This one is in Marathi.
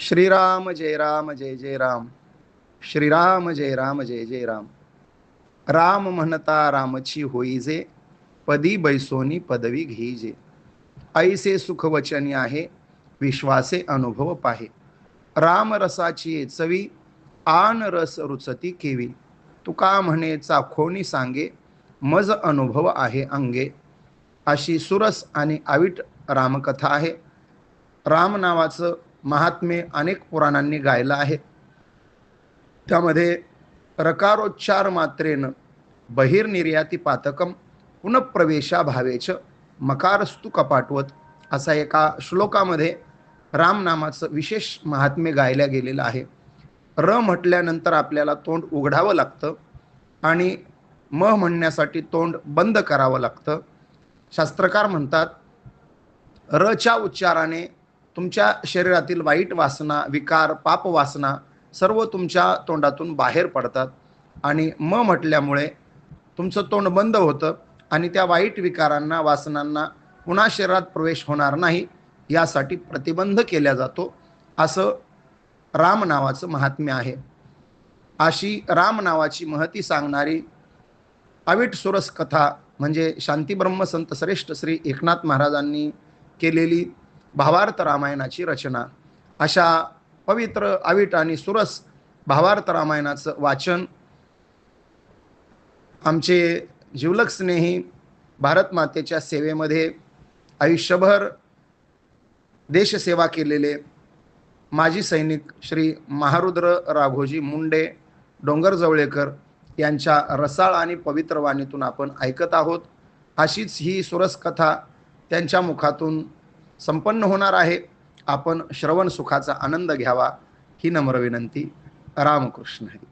श्रीराम जय राम जय जय राम. श्रीराम जय राम जय जय राम. राम म्हणता रामची होई जे पदी बैसोनी पदवी घेईजे ऐसे सुखवचनी आहे विश्वासे अनुभव पाहे. राम रसाची चवी आन रस रुचती केवी. तुका म्हणे चाखोनी सांगे मज अनुभव आहे अंगे. अशी सुरस आणि आविट रामकथा आहे. राम नावाचं महात्मे अनेक पुराणांनी गायलं आहे. त्यामध्ये रकारोच्चार मात्रेनं बहिर्निर्याती पातकम पुनप्रवेशा भावेच मकारस्तु कपाटवत असा एका श्लोकामध्ये रामनामाचं विशेष महात्म्य गायल्या गेलेलं आहे. र म्हटल्यानंतर आपल्याला तोंड उघडावं लागतं आणि म म्हणण्यासाठी तोंड बंद करावं लागतं. शास्त्रकार म्हणतात रच्या उच्चाराने तुमच्या शरीरातील वाईट वासना विकार पाप वासना सर्व तुमच्या तोंडातून बाहेर पडतात. आणि म म्हटल्यामुळे तुमचं तोंड बंद होतं आणि त्या वाईट विकारांना वासनांना पुन्हा शरीरात प्रवेश होणार नाही यासाठी प्रतिबंध केला जातो असं राम नावाचं महात्म्य आहे. अशी राम नावाची महती सांगणारी अविट सुरस कथा म्हणजे शांतीब्रह्म संत श्रेष्ठ श्री एकनाथ महाराजांनी केलेली भावार्थ रामायणाची रचना. अशा पवित्र अवीट आणि सुरस भावार्थ रामायणाचं वाचन आमचे जिवलक स्नेही भारत मातेच्या सेवेमध्ये आयुष्यभर देशसेवा केलेले माजी सैनिक श्री महारुद्र राघोजी मुंडे डोंगर जवळेकर यांच्या रसाळ आणि पवित्र वाणीतून आपण ऐकत आहोत. अशीच ही सुरस कथा त्यांच्या मुखातून संपन्न होणार आहे. आपण श्रवण सुखाचा आनंद घ्यावा. ही नम्र विनंती. रामकृष्ण हरी.